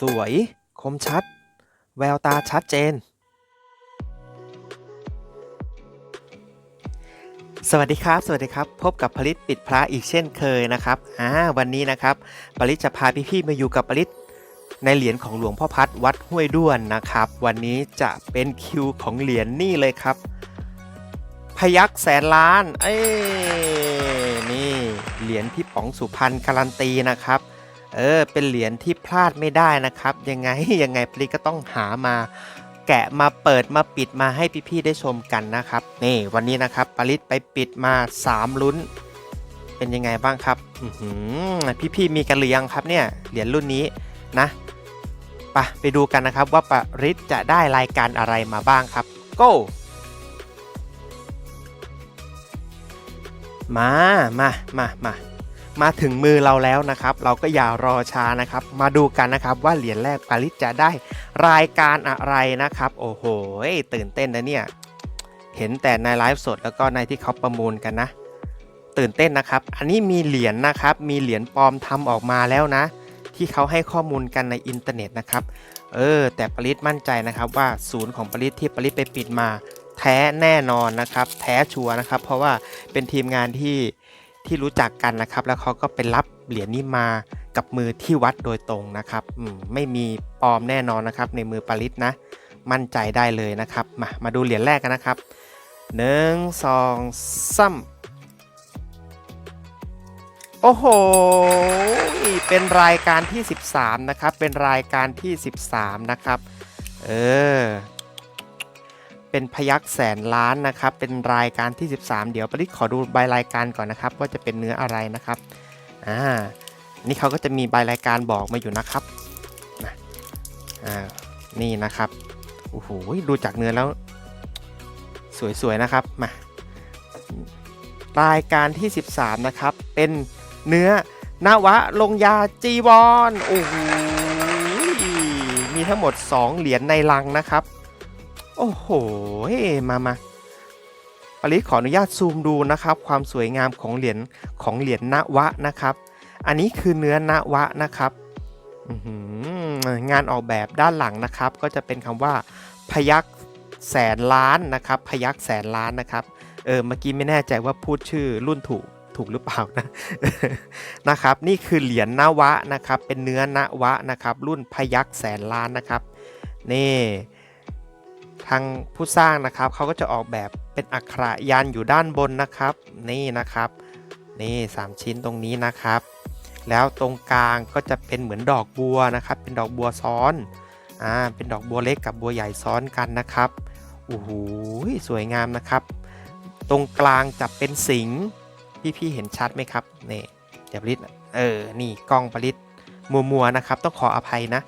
สวย คมชัด แววตาชัดเจน สวัสดีครับ สวัสดีครับ พบกับผลิตปิดพระอีกเช่นเคยนะครับอ่าวันนี้นะครับผลิตจะพาพี่ๆมาอยู่กับผลิตในเหรียญของหลวงพ่อพัดวัดห้วยด้วนนะครับ วันนี้จะเป็นคิวของเหรียญนี่เลยครับ พยักแสนล้าน เอ้นี่เหรียญพี่ป๋องสุพรรณการันตีนะครับ เออเป็นเหรียญที่พลาดไม่ได้นะครับ ยังไงยังไงปรีก็ต้องหามาแกะมาเปิดมาปิดมาให้พี่ๆได้ชมกันนะครับ นี่วันนี้นะครับปริศไปปิดมา 3 ลุ้น เป็นยังไงบ้างครับพี่ๆมีกันหรือยังครับเนี่ยเหรียญรุ่นนี้นะไปไปดูกันนะครับว่าปริศจะได้รายการอะไรมาบ้างครับ go มามามามา มาถึงมือเราแล้วนะครับ เราก็อย่ารอช้านะครับ มาดูกันนะครับว่าเหรียญแรกปาริสจะได้รายการอะไรนะครับ โอ้โหตื่นเต้นนะเนี่ย เห็นแต่ในไลฟ์สดแล้วก็ในที่เขาประมูลกันนะ ตื่นเต้นนะครับ อันนี้มีเหรียญนะครับ มีเหรียญปลอมทำออกมาแล้วนะ ที่เขาให้ข้อมูลกันในอินเทอร์เน็ตนะครับ เออ แต่ปริศมั่นใจนะครับว่าศูนย์ของปริศที่ปริศไปปิดมา แท้แน่นอนนะครับ แท้ชัวร์นะครับ เพราะว่าเป็นทีมงานที่ ที่รู้จักกันนะครับ แล้วเขาก็ไปรับเหรียญนี้มากับมือที่วัดโดยตรงนะครับมไม่มีปลอมแน่นอนนะครับ ในมือปริศนะ มั่นใจได้เลยนะครับ มามาดูเหรียญแรกกันนะครับหนึ่งสองสามโอ้โห เป็นรายการที่ 13 นะครับ เป็นรายการที่ 13 นะครับ เออ เป็นพยักแสนล้านนะครับ เป็นรายการที่ 13 เดี๋ยวปริศขอดูใบรายการก่อนนะครับ ว่าจะเป็นเนื้ออะไรนะครับอ่านี่เขาก็จะมีใบรายการบอกมาอยู่นะครับนะอ่านี่นะครับโอ้โหดูจากเนื้อแล้ว สวยๆนะครับมารายการที่ 13 นะครับ เป็นเนื้อนวะลงยาจีวรโอ้โหมีทั้งหมด 2 เหรียญในลังนะครับ โอ้โหมามาปริขออนุญาตซูมดูนะครับ ความสวยงามของเหรียญของเหรียญนวะนะครับ อันนี้คือเนื้อนวะนะครับงานออกแบบด้านหลังนะครับ ก็จะเป็นคำว่า พยักแสนล้านนะครับ พยักแสนล้านนะครับเออเมื่อกี้ไม่แน่ใจว่าพูดชื่อรุ่นถูกถูกหรือเปล่านะนะครับ นี่คือเหรียญนวะนะครับ เป็นเนื้อนวะนะครับ รุ่นพยักแสนล้านนะครับ นี่ ทางผู้สร้างนะครับเขาก็จะออกแบบเป็นอักขระยันอยู่ด้านบนนะครับ นี่นะครับ นี่สามชิ้นตรงนี้นะครับ แล้วตรงกลางก็จะเป็นเหมือนดอกบัวนะครับ เป็นดอกบัวซ้อนอ่าเป็นดอกบัวเล็กกับบัวใหญ่ซ้อนกันนะครับโอ้โหสวยงามนะครับ ตรงกลางจะเป็นสิงห์พี่เห็นชัดไหมครับนี่เดี๋ยวปริศเออนี่กล้องปริศมัวๆนะครับ ต้องขออภัยนะ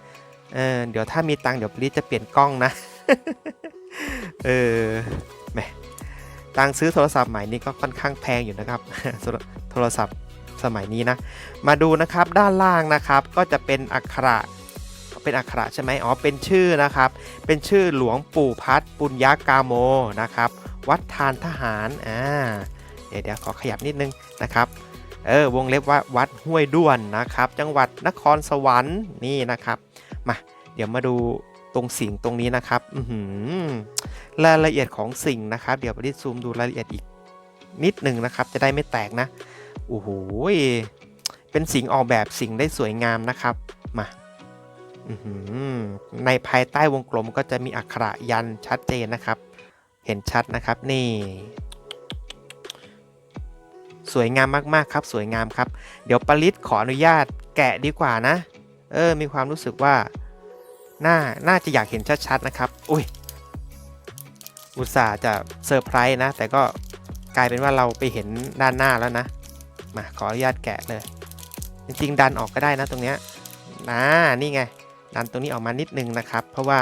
เออเดี๋ยวถ้ามีตังเดี๋ยวปริศจะเปลี่ยนกล้องนะ เออแหมตังซื้อโทรศัพท์ใหม่นี่ก็ค่อนข้างแพงอยู่นะครับโทรศัพท์สมัยนี้นะ มาดูนะครับด้านล่างนะครับก็จะเป็นอักขระเป็นอักขระใช่ไหมอ๋อเป็นชื่อนะครับ เป็นชื่อหลวงปู่พัดปุญญากาโมนะครับ วัดทานทหารอ่าเดี๋ยวเดี๋ยวขอขยับนิดนึงนะครับเออวงเล็บว่าวัดห้วยด้วนนะครับ จังหวัดนครสวรรค์นี่นะครับมาเดี๋ยวมาดู ตรงสิ่งตรงนี้นะครับรายละเอียดของสิ่งนะครับ เดี๋ยวไปซูมดูรายละเอียดอีกนิดหนึ่งนะครับ จะได้ไม่แตกนะโอ้โหเป็นสิ่งออกแบบสิ่งได้สวยงามนะครับมาในภายใต้วงกลมก็จะมีอักขระยันชัดเจนนะครับ เห็นชัดนะครับนี่ สวยงามมากๆครับ สวยงามครับ เดี๋ยวปริศขออนุญาตแกะดีกว่านะ เออ มีความรู้สึกว่า น่าน่าจะอยากเห็นชัดๆนะครับ อุ้ยอุตส่าห์จะเซอร์ไพรส์นะ แต่ก็กลายเป็นว่าเราไปเห็นด้านหน้าแล้วนะ มาขออนุญาตแกะเลย จริงๆ ดันออกก็ได้นะตรงเนี้ยนะนี่ไง ดันตรงนี้ออกมานิดนึงนะครับ เพราะว่า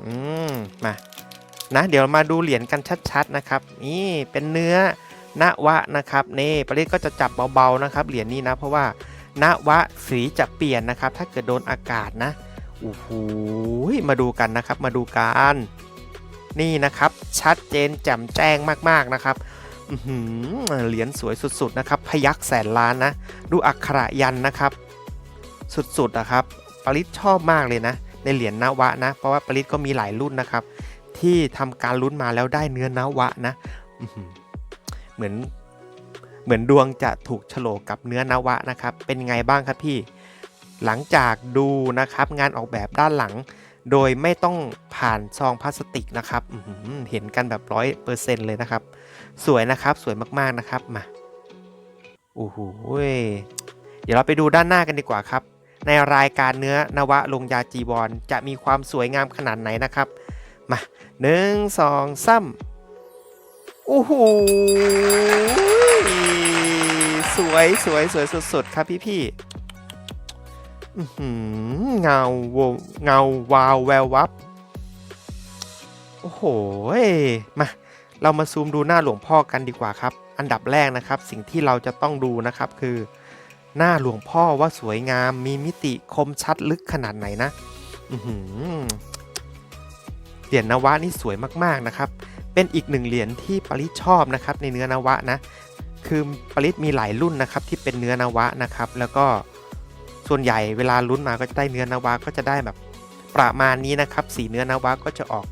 อืม มานะเดี๋ยวมาดูเหรียญกันชัดๆนะครับ นี่เป็นเนื้อนวะนะครับนี่ปริศก็จะจับเบาๆนะครับ เหรียญนี้นะ เพราะว่านวะสีจะเปลี่ยนนะครับ ถ้าเกิดโดนอากาศนะ โอ้โหมาดูกันนะครับมาดูกันนี่นะครับชัดเจนแจ่มแจ้งมากๆนะครับเหรียญสวยสุดๆนะครับ พยักแสนล้านนะ ดูอักขระยันนะครับ สุดๆนะครับปริศชอบมากเลยนะ ในเหรียญนวะนะ เพราะว่าปริศก็มีหลายรุ่นนะครับ ที่ทำการลุ้นมาแล้วได้เนื้อนวะนะเหมือนเหมือนดวงจะถูกโฉลกกับเนื้อนวะนะครับ เป็นไงบ้างครับพี่ หลังจากดูนะครับงานออกแบบด้านหลัง โดยไม่ต้องผ่านซองพลาสติกนะครับเห็นกันแบบร้อยเปอร์เซ็นต์เลยนะครับ สวยนะครับสวยมากๆนะครับมาโอ้โหเดี๋ยวเราไปดูด้านหน้ากันดีกว่าครับ ในรายการเนื้อนวะลงยาจีบอลจะมีความสวยงามขนาดไหนนะครับ มาหนึ่งสองสามโอ้โหสวยสวยสวยสุดๆครับพี่พี่ๆ เงาวเงาวาวแวววับ โอ้โหมาเรามาซูมดูหน้าหลวงพ่อกันดีกว่าครับ อันดับแรกนะครับ สิ่งที่เราจะต้องดูนะครับคือ หน้าหลวงพ่อว่าสวยงามมีมิติคมชัดลึกขนาดไหนนะเหรียญนวะนี่สวยมากๆนะครับ เป็นอีกหนึ่งเหรียญที่ปริชอบนะครับในเนื้อนวะนะ คือปริศมีหลายรุ่นนะครับที่เป็นเนื้อนวะนะครับ แล้วก็ ส่วนใหญ่เวลาลุ้นมาก็จะได้เนื้อนาวะก็จะได้แบบประมาณนี้นะครับ สีเนื้อนาวะก็จะออก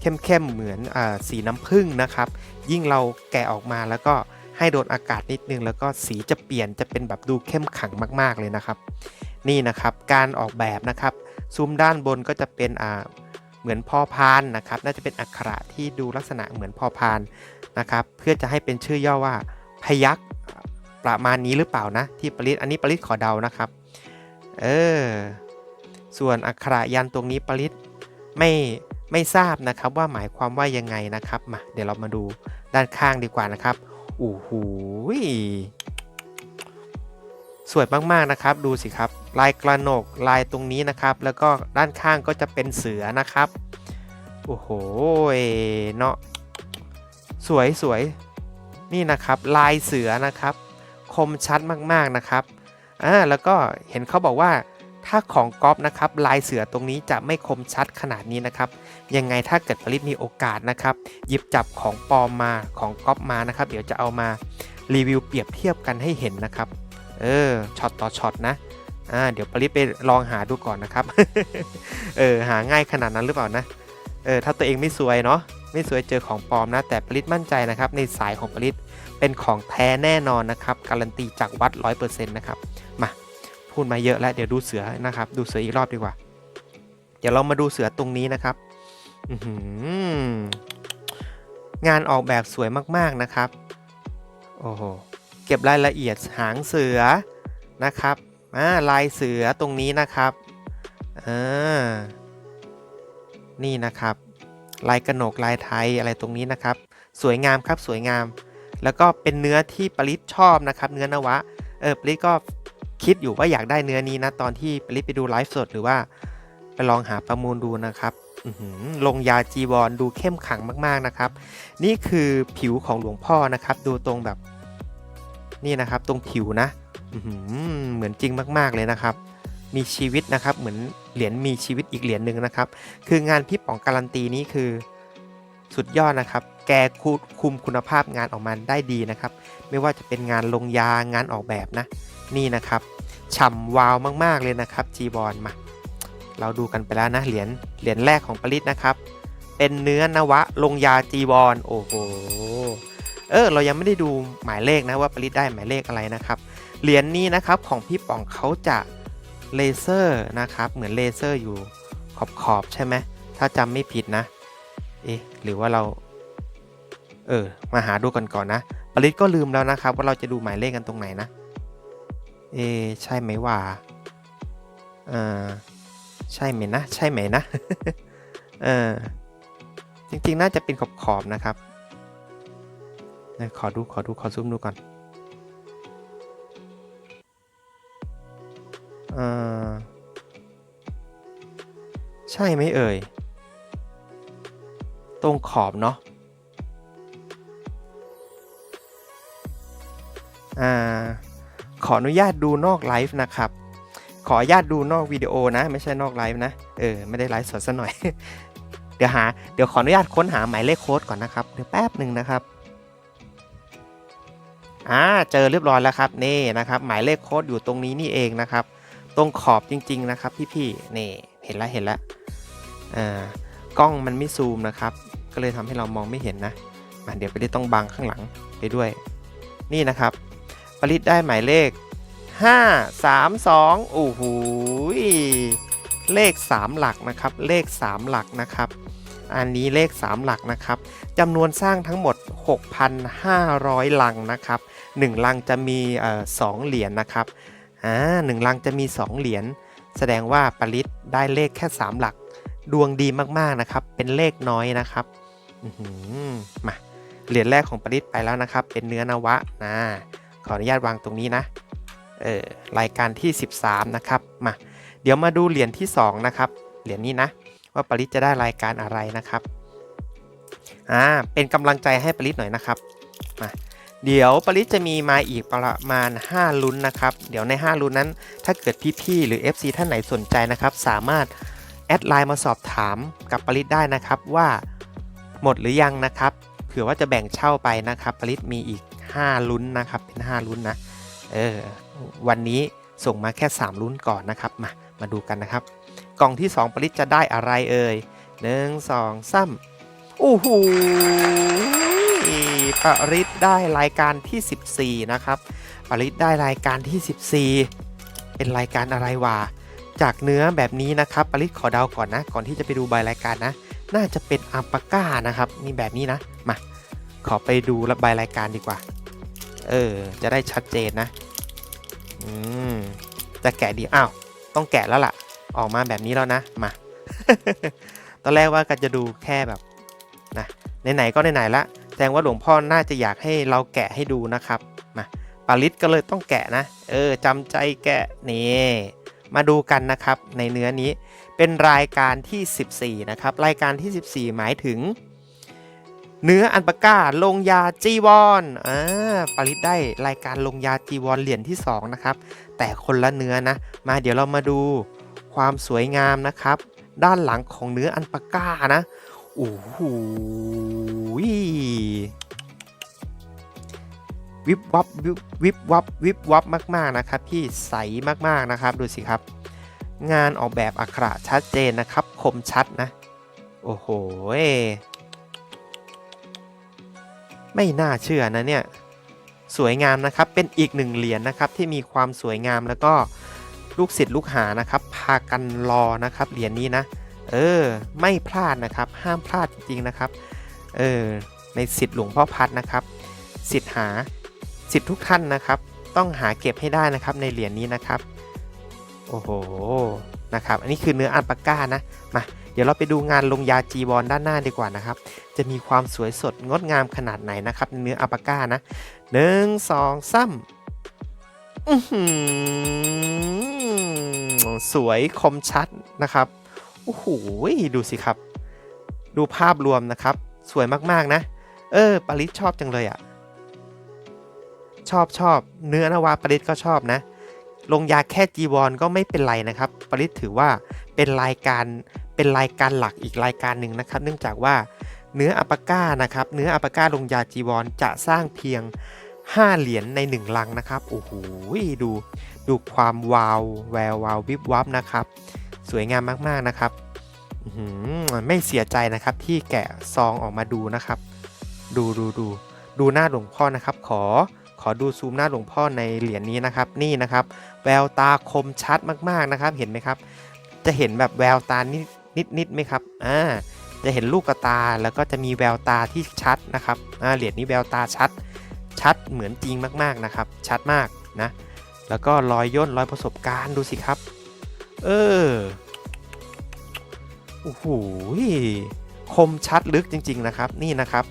เข้มๆเหมือนอสีน้ำผึ้งนะครับ ยิ่งเราแกะออกมาแล้วก็ให้โดนอากาศนิดนึง แล้วก็สีจะเปลี่ยนจะเป็นแบบดูเข้มขังมาก ๆเลยนะครับ นี่นะครับการออกแบบนะครับซูมด้านบนก็จะเป็นเหมือนพอพานนะครับ น่าจะเป็นอักขระที่ดูลักษณะเหมือนพอพานนะครับ เพื่อจะให้เป็นชื่อย่อว่าพยักประมาณนี้หรือเปล่านะ ที่ปริศอันนี้ปริศขอเดานะครับ เออ ส่วนอักขระยันตรงนี้ปริศไม่ไม่ทราบนะครับว่าหมายความว่ายังไงนะครับมาเดี๋ยวเรามาดูด้านข้างดีกว่านะครับโอ้โหสวยมากๆนะครับ ดูสิครับ ลายกระหนกลายตรงนี้นะครับ แล้วก็ด้านข้างก็จะเป็นเสือนะครับโอ้โหเนาะสวยสวยนี่นะครับ ลายเสือนะครับ คมชัดมากๆนะครับ อ่าแล้วก็เห็นเขาบอกว่าถ้าของก๊อฟนะครับลายเสือตรงนี้จะไม่คมชัดขนาดนี้นะครับ ยังไงถ้าเกิดผลิตมีโอกาสนะครับ หยิบจับของปลอมมาของก๊อปมานะครับ เดี๋ยวจะเอามารีวิวเปรียบเทียบกันให้เห็นนะครับ เออช็อตต่อช็อตนะอ่าเดี๋ยวผลิตไปลองหาดูก่อนนะครับ เออหาง่ายขนาดนั้นหรือเปล่านะเออถ้าตัวเองไม่สวยเนาะไม่สวยเจอของปลอมนะ แต่ผลิตมั่นใจนะครับ ในสายของผลิตเป็นของแท้แน่นอนนะครับ การันตีจากวัด 100%นะครับ พูดมาเยอะแล้วเดี๋ยวดูเสือนะครับ ดูเสืออีกรอบดีกว่า เดี๋ยวเรามาดูเสือตรงนี้นะครับงานออกแบบสวยมากๆนะครับ โอ้โห เก็บรายละเอียดหางเสือนะครับาลายเสือตรงนี้นะครับนี่นะครับ ลายกระหนกลายไทยอะไรตรงนี้นะครับ สวยงามครับสวยงาม แล้วก็เป็นเนื้อที่ปริศชอบนะครับ เนื้อนวะ เออปริศก็ คิดอยู่ว่าอยากได้เนื้อนี้นะตอนที่ปริศไปดูไลฟ์สดหรือว่าไปลองหาประมูลดูนะครับลงยาจีวรดูเข้มขังมากๆนะครับ นี่คือผิวของหลวงพ่อนะครับ ดูตรงแบบนี่นะครับตรงผิวนะเหมือนจริงมากๆเลยนะครับ มีชีวิตนะครับเหมือนเหรียญมีชีวิตอีกเหรียญหนึ่งนะครับ คืองานพี่ป๋องการันตีนี้คือสุดยอดนะครับ แกคุคุมคุณภาพงานออกมาได้ดีนะครับ ไม่ว่าจะเป็นงานลงยางานออกแบบนะ นี่นะครับฉ่ำวาวมากๆเลยนะครับจีบอลมา เราดูกันไปแล้วนะเหรียญเหรียญแรกของปริศนะครับ เป็นเนื้อนวะลงยาจีวรโอ้โหเออเรายังไม่ได้ดูหมายเลขนะว่าปริศได้หมายเลขอะไรนะครับเหรียญนี้นะครับของพี่ป๋องเขาจะเลเซอร์นะครับเหมือนเลเซอร์อยู่ขอบขอบใช่ไหมถ้าจำไม่ผิดนะเอ๊ะหรือว่าเรา เออ มาหาดูกันก่อนนะปริศก็ลืมแล้วนะครับ ว่าเราจะดูหมายเลขกันตรงไหนนะ เอ ใช่ไหมว่าเออใช่ไหมนะ ใช่ไหมนะ เออ จริงๆ น่าจะเป็นขอบขอบๆนะครับเดี๋ยวขอดู ขอดู ขอซูมดูก่อน เออใช่ไหมเอ่ย ตรงขอบเนาะ อ่าขออนุญาตดูนอกไลฟ์นะครับ ขออนุญาตดูนอกวิดีโอนะ ไม่ใช่นอกไลฟ์นะ เออ ไม่ได้ไลฟ์สดซะหน่อย เดี๋ยวหา เดี๋ยวขออนุญาตค้นหาหมายเลขโค้ดก่อนนะครับ เดี๋ยวแป๊บหนึ่งนะครับ อ่า เจอเรียบร้อยแล้วครับ นี่นะครับ หมายเลขโค้ดอยู่ตรงนี้นี่เองนะครับ ตรงขอบจริง ๆ นะครับพี่ๆ นี่ เห็นแล้วเห็นแล้วอ่ากล้องมันไม่ซูมนะครับ ก็เลยทำให้เรามองไม่เห็นนะมาเดี๋ยวไปได้ต้องบังข้างหลังไปด้วย นี่นะครับ ปริศได้หมายเลข 5 3 2โอ้โหเลข 3 หลักนะครับ เลข 3 หลักนะครับ อันนี้เลข 3 หลักนะครับจำนวนสร้างทั้งหมด 6,500 ลังนะครับ 1 ลังจะมีเอ่อ2เหรียญนะครับอ่าหนึ่งลังจะมี 2 เหรียญ แสดงว่าปริศได้เลขแค่ 3 หลัก ดวงดีมากๆนะครับ เป็นเลขน้อยนะครับมาเหรียญแรกของปริศไปแล้วนะครับ เป็นเนื้อนวะนะ ขออนุญาตวางตรงนี้นะเออรายการที่ 13 นะครับ มา เดี๋ยวมาดูเหรียญที่ 2 นะครับ เหรียญนี้นะ ว่าปริศจะได้รายการอะไรนะครับ อ่า เป็นกำลังใจให้ปริศหน่อยนะครับ มา เดี๋ยวปริศจะมีมาอีกประมาณ 5 ลุ้นนะครับ เดี๋ยวใน 5 ลุ้นนั้น ถ้าเกิดพี่ๆหรือ FC ท่านไหนสนใจนะครับ สามารถแอดไลน์มาสอบถามกับปริศได้นะครับว่าหมดหรือยังนะครับ เผื่อว่าจะแบ่งเช่าไปนะครับปริศมีอีก 5 ลุ้นนะครับ เป็น 5 ลุ้นนะ เออ วันนี้ส่งมาแค่ 3 ลุ้นก่อนนะครับ มา มาดูกันนะครับ กล่องที่ 2 ปริศจะได้อะไรเอ่ยหนึ่งสองสามโอ้โหปริศได้รายการที่ 14 นะครับ ปริศได้รายการที่ 14 เป็นรายการอะไรวะ จากเนื้อแบบนี้นะครับ ปริศขอเดาก่อนนะ ก่อนที่จะไปดูใบรายการนะ น่าจะเป็นอัลปาก้านะครับ นี่แบบนี้นะ มา ขอไปดูใบรายการดีกว่า เออ จะได้ชัดเจนนะ อืม จะแกะดี อ้าว ต้องแกะแล้วล่ะ ออกมาแบบนี้แล้วนะ มา ตอนแรกว่าก็จะดูแค่แบบนะไหนๆก็ไหนๆละ แสดงว่าหลวงพ่อน่าจะอยากให้เราแกะให้ดูนะครับ มาปาริสก็เลยต้องแกะนะ เออจำใจแกะนี่ มาดูกันนะครับในเนื้อนี้ เป็นรายการที่ 14 นะครับ รายการที่ 14 หมายถึง เนื้ออันปากาลงยาจีวอนอ่าปาริสได้รายการลงยาจีวอนเหรียญที่ 2 นะครับ แต่คนละเนื้อนะ มาเดี๋ยวเรามาดูความสวยงามนะครับ ด้านหลังของเนื้ออันปากานะ โอ้โหวิบวับวิบวิบวับวิบวับมากๆนะครับพี่ใสมากๆนะครับดูสิครับ งานออกแบบอักขระชัดเจนนะครับ คมชัดนะ โอ้โห ไม่น่าเชื่อนะเนี่ย สวยงามนะครับเป็นอีกหนึ่งเหรียญนะครับที่มีความสวยงามแล้วก็ลูกศิษย์ลูกหานะครับ พากันรอนะครับเหรียญนี้นะ เออ ไม่พลาดนะครับ ห้ามพลาดจริงๆนะครับ เออ ในสิทธิ์หลวงพ่อพัดนะครับสิทธิ์หาสิทธิ์ทุกท่านนะครับ ต้องหาเก็บให้ได้นะครับในเหรียญนี้นะครับ โอ้โหนะครับ อันนี้คือเนื้ออันปาก้านะมา เดี๋ยวเราไปดูงานลงยาจีวรด้านหน้าดีกว่านะครับ จะมีความสวยสดงดงามขนาดไหนนะครับเนื้ออัปาก้านะหนึ่งสองสามอื้อหือสวยคมชัดนะครับโอ้โหดูสิครับ ดูภาพรวมนะครับ สวยมากๆนะ เออปริศชอบจังเลยอะ่ะ ชอบชอบเนื้อนาวาปริศก็ชอบนะลงยาแค่จีวรก็ไม่เป็นไรนะครับ ปริศถือว่าเป็นรายการ เป็นรายการหลักอีกรายการหนึ่งนะครับ เนื่องจากว่าเนื้ออัปปาก้านะครับเนื้ออัปปาก้าลงยาจีวรจะสร้างเพียง 5 เหรียญใน 1 ลังนะครับโอ้โหดูดูความวาวแวววาววิบวับนะครับ สวยงามมากๆนะครับไม่เสียใจนะครับที่แกะซองออกมาดูนะครับ ดูดูดูดูหน้าหลวงพ่อนะครับ ขอขอดูซูมหน้าหลวงพ่อในเหรียญนี้นะครับ นี่นะครับ แววตาคมชัดมากๆนะครับ เห็นไหมครับ จะเห็นแบบแววตานิด นิดนิดไหมครับอ่าจะเห็นลูกตาแล้วก็จะมีแววตาที่ชัดนะครับอ่าเหรียญนี้แววตาชัด ชัดเหมือนจริงมากๆนะครับ ชัดมากนะแล้วก็รอยย่นรอยประสบการณ์ดูสิครับ เออโอ้โหคมชัดลึกจริง ๆนะครับ นี่นะครับ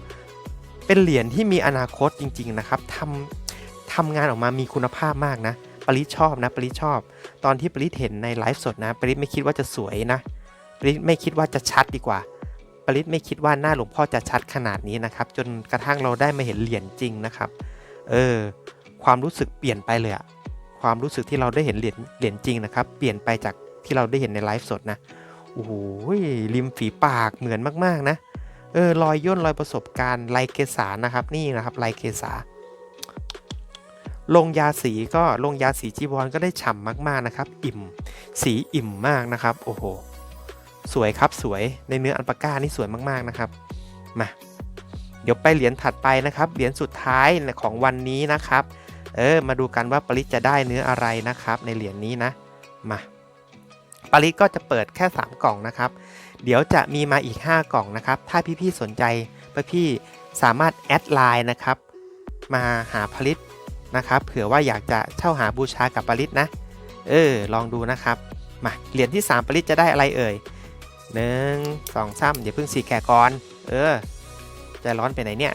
เป็นเหรียญที่มีอนาคตจริง ๆนะครับทำทำงานออกมามีคุณภาพมากนะ ปริชอบนะ ปริชอบ ตอนที่ปริเห็นในไลฟ์สดนะ ปริไม่คิดว่าจะสวยนะ ปริศไม่คิดว่าจะชัดดีกว่า ปริศไม่คิดว่าหน้าหลวงพ่อจะชัดขนาดนี้นะครับ จนกระทั่งเราได้มาเห็นเหรียญจริงนะครับ เออ ความรู้สึกเปลี่ยนไปเลยอะความรู้สึกที่เราได้เห็นเหรียญเหรียญจริงนะครับ เปลี่ยนไปจากที่เราได้เห็นในไลฟ์สดนะโอ้โหริมฝีปากเหมือนมากๆนะเออรอยย่นรอยประสบการณ์ลายเกษานะครับนี่นะครับลายเกษาลงยาสีก็ลงยาสีจีวรก็ได้ฉ่ำมากๆนะครับ อิ่ม สีอิ่มมากนะครับ โอ้โห สวยครับสวยในเนื้ออัลปาก้านี่สวยมากๆนะครับมาเดี๋ยวไปเหรียญถัดไปนะครับเหรียญสุดท้ายของวันนี้นะครับ เออมาดูกันว่าปริศจะได้เนื้ออะไรนะครับ ในเหรียญนี้นะมาปริศก็จะเปิดแค่ 3 กล่องนะครับ เดี๋ยวจะมีมาอีก 5 กล่องนะครับ ถ้าพี่ๆสนใจพี่สามารถแอดไลน์นะครับมาหาผลิตนะครับ เผื่อว่าอยากจะเช่าหาบูชากับผลิตนะ เออ ลองดูนะครับ มา เหรียญที่ 3ผลิตจะได้อะไรเอ่ย หนึ่งสองสามเดี๋ยวเพิ่งสีแกะก่อน เออใจร้อนไปไหนเนี่ย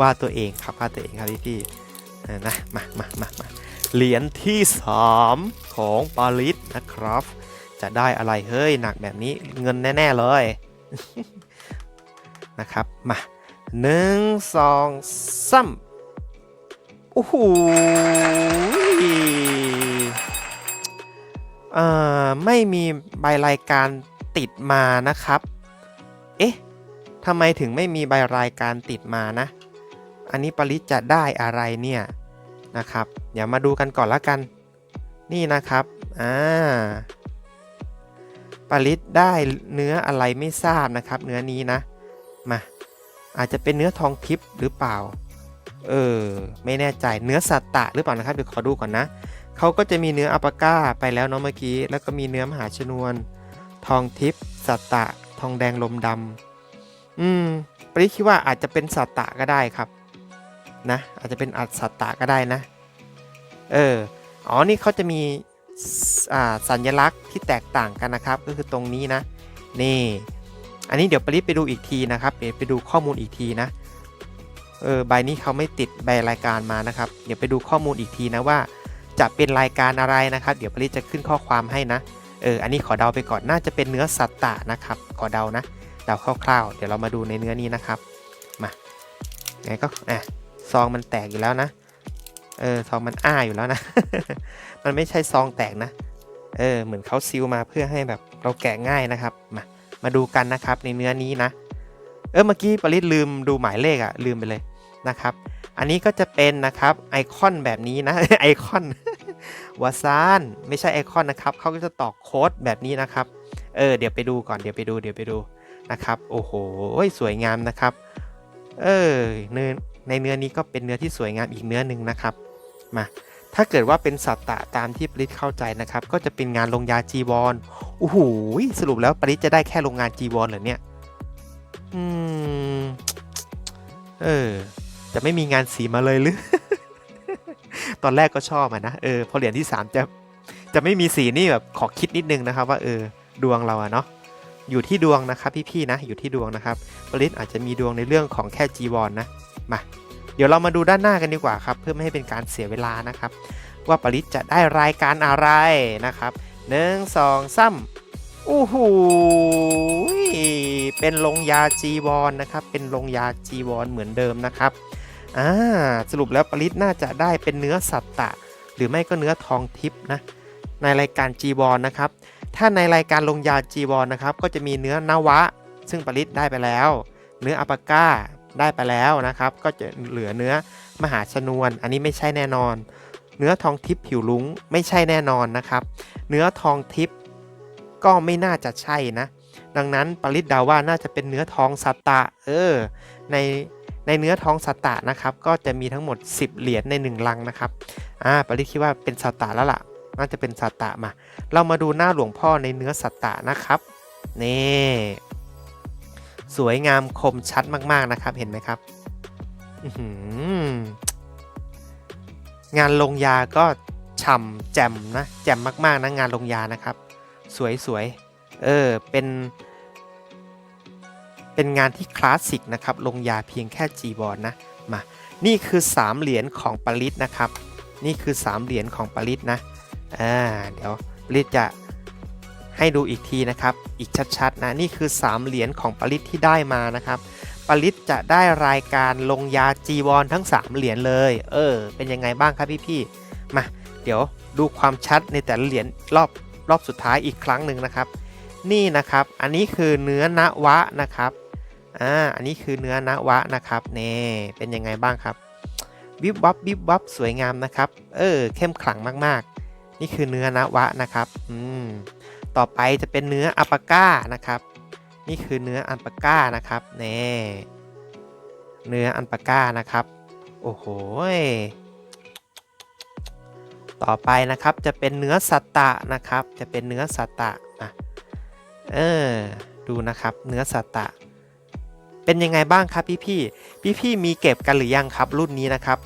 ว่าตัวเองครับว่าตัวเองครับพี่พี่ๆนะมามามามาเหรียญที่ 3 ของปาริสนะครับ จะได้อะไรเฮ้ยหนักแบบนี้เงินแน่ ๆ เลยนะครับมาหนึ่งสองสามโอ้โหเอ่อไม่มีใบรายการ ติดมานะครับ เอ๊ะทำไมถึงไม่มีใบรายการติดมานะ อันนี้ปริจะได้อะไรเนี่ยนะครับเดี๋ยวมาดูกันก่อนละกัน นี่นะครับอ่าปริศได้เนื้ออะไรไม่ทราบนะครับ เนื้อนี้นะมาอาจจะเป็นเนื้อทองทิพย์หรือเปล่า เออ ไม่แน่ใจเนื้อสัตตะหรือเปล่านะครับเดี๋ยวขอดูก่อนนะเขาก็จะมีเนื้ออัปปาก้าไปแล้วเนาะเมื่อกี้ แล้วก็มีเนื้อมหาชนวน ทองทิพย์สัตตะ ทองแดงลมดำอืมปริคิดว่าอาจจะเป็นสัตตะก็ได้ครับ นะ อาจจะเป็นอัสัตตะก็ได้นะ เออ อ๋อ นี่เขาจะมีสอ่าสัญลักษณ์ที่แตกต่างกันนะครับ ก็คือตรงนี้นะ นี่ อันนี้เดี๋ยวปริไปดูอีกทีนะครับ เดี๋ยวไปดูข้อมูลอีกทีนะ เออ ใบนี้เขาไม่ติดใบรายการมานะครับ เดี๋ยวไปดูข้อมูลอีกทีนะว่าจะเป็นรายการอะไรนะครับ เดี๋ยวปริจะขึ้นข้อความให้นะ เอออันนี้ขอเดาไปก่อนน่าจะเป็นเนื้อสัตตะนะครับขอเดานะเดาคร่าวๆ เดี๋ยวเรามาดูในเนื้อนี้นะครับมาไงก็อะซองมันแตกอยู่แล้วนะเออซองมันอ้าอยู่แล้วนะ มันไม่ใช่ซองแตกนะเออเหมือนเขาซิลมาเพื่อให้แบบเราแกะง่ายนะครับมามาดูกันนะครับในเนื้อนี้นะ เออเมื่อกี้ปริศลืมดูหมายเลขอะลืมไปเลยนะครับ อันนี้ก็จะเป็นนะครับไอคอนแบบนี้นะไอคอน วาซานไม่ใช่ไอคอนนะครับเขาก็จะตอกโค้ดแบบนี้นะครับ เออเดี๋ยวไปดูก่อนเดี๋ยวไปดูเดี๋ยวไปดูนะครับ โอ้โหสวยงามนะครับ เออเนื้อในเนื้อนี้ก็เป็นเนื้อที่สวยงามอีกเนื้อหนึ่งนะครับมาถ้าเกิดว่าเป็นสัตตะตามที่ปริศเข้าใจนะครับ ก็จะเป็นงานลงยาจีวรโอ้โหสรุปแล้วปริศจะได้แค่โรงงานจีวรเหรอเนี่ยอืมเออจะไม่มีงานสีมาเลยหรือ ตอนแรกก็ชอบอะนะเออพอเหรียญที่ 3 จะจะไม่มีสีนี่แบบขอคิดนิดนึงนะครับว่าเออดวงเราอะเนาะอยู่ที่ดวงนะครับพี่ๆนะอยู่ที่ดวงนะครับปริศอาจจะมีดวงในเรื่องของแค่จีวรนนะมาเดี๋ยวเรามาดูด้านหน้ากันดีกว่าครับ เพื่อไม่ให้เป็นการเสียเวลานะครับ ว่าปริศจะได้รายการอะไรนะครับหนึ่งสองสามอู้หูเป็นลงยาจีวรนนะครับ เป็นลงยาจีวรเหมือนเดิมนะครับ อ่าสรุปแล้วปริศน่าจะได้เป็นเนื้อสัตตะ หรือไม่ก็เนื้อทองทิพนะในรายการจีวรนนะครับ ถ้าในรายการลงยาจีวรนนะครับ ก็จะมีเนื้อนวะ ซึ่งปริศได้ไปแล้ว เนื้ออัปาก้าได้ไปแล้วนะครับ ก็จะเหลือเนื้อมหาชนวน อันนี้ไม่ใช่แน่นอน เนื้อทองทิพย์ผิวลุ้งไม่ใช่แน่นอนนะครับ เนื้อทองทิพย์ก็ไม่น่าจะใช่นะ ดังนั้นปริศดาว่าน่าจะเป็นเนื้อทองสัตตะ เออ ใน ในเนื้อท้องสัตตะนะครับ ก็จะมีทั้งหมด 10 เหรียญใน1ลังนะครับอ่าปริคิดว่าเป็นสัตตะแล้วล่ะ น่าจะเป็นสัตตะมา เรามาดูหน้าหลวงพ่อในเนื้อสัตตะนะครับนี่สวยงามคมชัดมาก ๆ นะครับ เห็นไหมครับงานลงยาก็ฉ่ำแจ่มนะแจ่มมาก ๆ นะ งานลงยานะครับ สวยๆเออ เป็น เป็นงานที่คลาสสิกนะครับลงยาเพียงแค่จีบอลนะมานี่คือ 3 เหรียญของปริศนะครับ นี่คือ 3 เหรียญของปริศนะอ่าเดี๋ยวปริศจะให้ดูอีกทีนะครับ อีกชัดๆนะนี่คือ 3 เหรียญของปริศที่ได้มานะครับปริศจะได้รายการลงยาจีวรทั้ง 3 เหรียญเลย เออ เป็นยังไงบ้างครับพี่ๆมา เดี๋ยวดูความชัดในแต่ละเหรียญรอบรอบสุดท้ายอีกครั้งหนึ่งนะครับ นี่นะครับ อันนี้คือเนื้อนวะนะครับ อ่าอันนี้คือเนื้อนวะนะครับเน่เป็นยังไงบ้างครับวิบวับวิบวับสวยงามนะครับ เออเข้มขลังมากๆ นี่คือเนื้อนวะนะครับอืมต่อไปจะเป็นเนื้ออัปปาก้านะครับ นี่คือเนื้ออัปก้านะครับเน่เนื้ออัปก้านะครับ โอ้โหต่อไปนะครับจะเป็นเนื้อสัตตะนะครับ จะเป็นเนื้อสัตตะอะเออดูนะครับเนื้อสัตตะ เป็นยังไงบ้างครับพี่พี่พี่พี่มีเก็บกันหรือยังครับรุ่นนี้นะครับ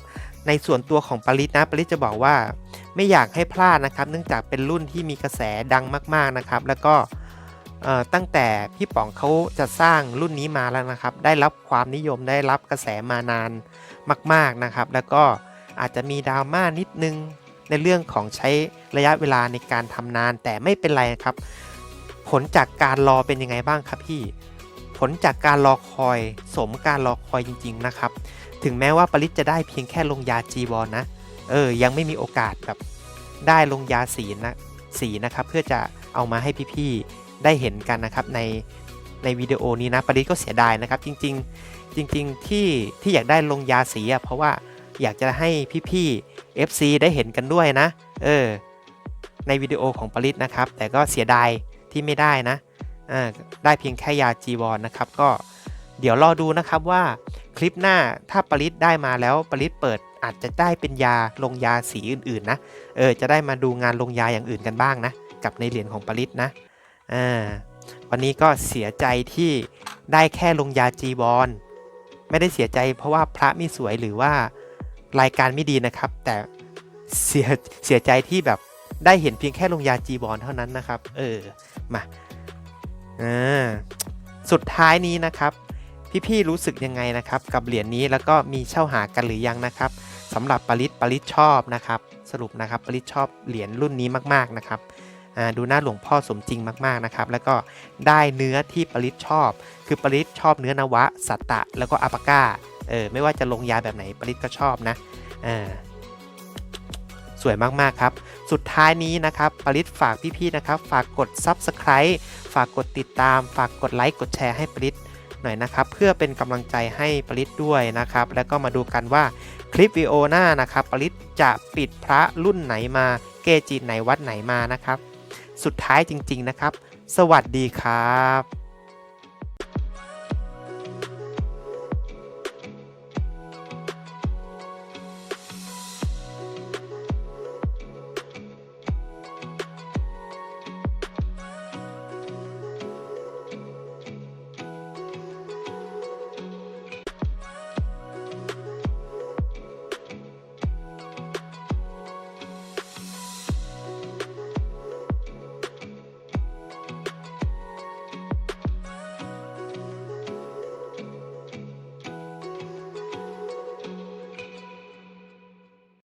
ในส่วนตัวของปริศนะปริศจะบอกว่า ไม่อยากให้พลาดนะครับ เนื่องจากเป็นรุ่นที่มีกระแสดังมาก ๆนะครับ แล้วก็ตั้งแต่พี่ป๋องเขาจะสร้างรุ่นนี้มาแล้วนะครับ ได้รับความนิยมได้รับกระแสมานานมาก ๆนะครับ แล้วก็อาจจะมีดราม่านิดนึงในเรื่องของใช้ระยะเวลาในการทำนานแต่ไม่เป็นไรครับ ผลจากการรอเป็นยังไงบ้างครับพี่ ผลจากการรอคอย สมการรอคอยจริง ๆ นะครับ ถึงแม้ว่าปริศจะได้เพียงแค่ลงยาจีบอลนะ เออ ยังไม่มีโอกาสแบบได้ลงยาสีนะสีนะครับ เพื่อจะเอามาให้พี่ๆได้เห็นกันนะครับ ในในวิดีโอนี้นะปริศก็เสียดายนะครับ จริง ๆ จริง ๆ ที่ที่อยากได้ลงยาสีอะเพราะว่าอยากจะให้พี่ๆ FC ได้เห็นกันด้วยนะ เออ ในวิดีโอของปริศนะครับ แต่ก็เสียดายที่ไม่ได้นะ ได้เพียงแค่ยาจีวรนนะครับ ก็เดี๋ยวรอดูนะครับว่าคลิปหน้าถ้าปริศได้มาแล้วปริศเปิดอาจจะได้เป็นยาลงยาสีอื่นๆนะ เออจะได้มาดูงานลงยาอย่างอื่นกันบ้างนะ กับในเหรียญของปริศนะอ่าวันนี้ก็เสียใจที่ได้แค่ลงยาจีบอลไม่ได้เสียใจเพราะว่าพระไม่สวยหรือว่ารายการไม่ดีนะครับ แต่เสียเสียใจที่แบบได้เห็นเพียงแค่ลงยาจีบอลเท่านั้นนะครับ เออมา อ่าสุดท้ายนี้นะครับ พี่ๆรู้สึกยังไงนะครับ กับเหรียญนี้แล้วก็มีเช่าหากันหรือยังนะครับสำหรับปริศปริศชอบนะครับ สรุปนะครับปริศชอบเหรียญรุ่นนี้มากๆนะครับดูหน้าหลวงพ่อสมจริงมากๆนะครับ แล้วก็ได้เนื้อที่ปริศชอบ คือปริศชอบเนื้อนวะ สัตตะ แล้วก็อัปาก้าเออไม่ว่าจะลงยาแบบไหนปริศก็ชอบนะอ่า สวยมากๆครับ สุดท้ายนี้นะครับปริศฝากพี่ๆนะครับ ฝากกด Subscribe ฝากกดติดตาม ฝากกดไลค์กดแชร์ให้ปริศหน่อยนะครับ เพื่อเป็นกำลังใจให้ปริศด้วยนะครับ แล้วก็มาดูกันว่าคลิปวิดีโอหน้านะครับปริศจะปิดพระรุ่นไหนมา เกจิไหนวัดไหนมานะครับ สุดท้ายจริง ๆนะครับ สวัสดีครับ